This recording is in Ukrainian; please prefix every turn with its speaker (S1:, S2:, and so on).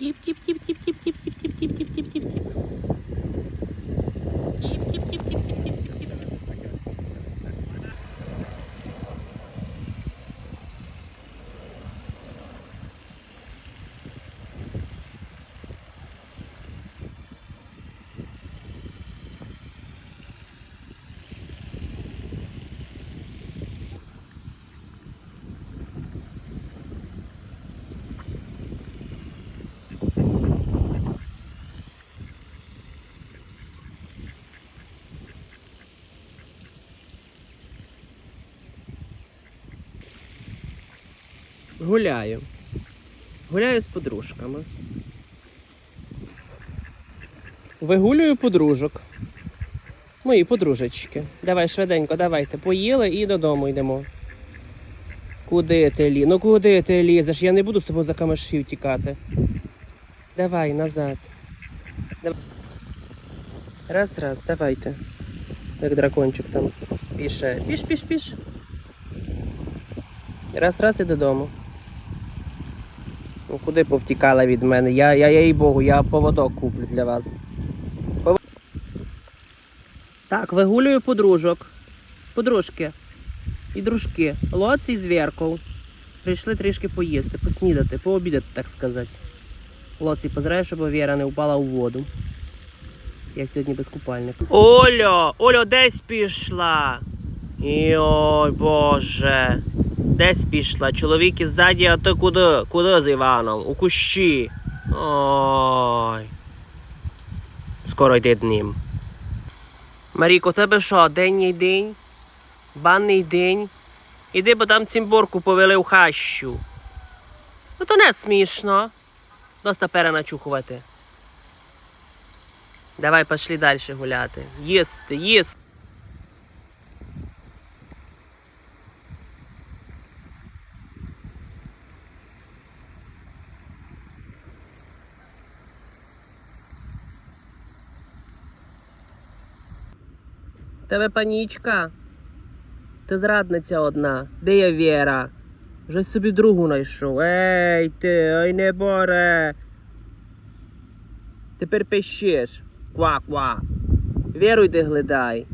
S1: Тіп, Гуляю. Гуляю з подружками. Вигулюю подружок. Мої подружечки. Давай швиденько, давайте. Поїли і додому йдемо. Куди ти лі? Ну куди ти лізеш? Я не буду з тобою за камешів тікати. Давай назад. Раз, раз, давайте. Як дракончик там. Піше. Піш, піш, піш. Раз, раз і додому. Ну куди повтікала від мене? Я, я, я їй Богу, я поводок куплю для вас. Пов- Так, вигулюю подружок. Подружки. І дружки. Лоці і звірков. Прийшли трішки поїсти, поснідати, пообідати, так сказати. Лоці, позирай, щоб Віра не впала у воду. Я сьогодні без купальника. Олю! Олю, десь пішла. Йой, Боже. Десь пішла. Чоловік іззаді, а ти куди? Куди з Іваном? У кущі. Ой. Скоро йде днім. Маріко, у тебе що, денний день? Банний день? Іди, бо там цимборку повели в хащу. Ну то не смішно. Доста переначухувати. Давай пошли далі гуляти. Їсти, їсти. Тебе панічка? Ти зрадниця одна. Де є Віра? Вже собі другу знайшов. Ей ти, ой не боре. Тепер пищиш. Ква-ква. Віру йди глидай.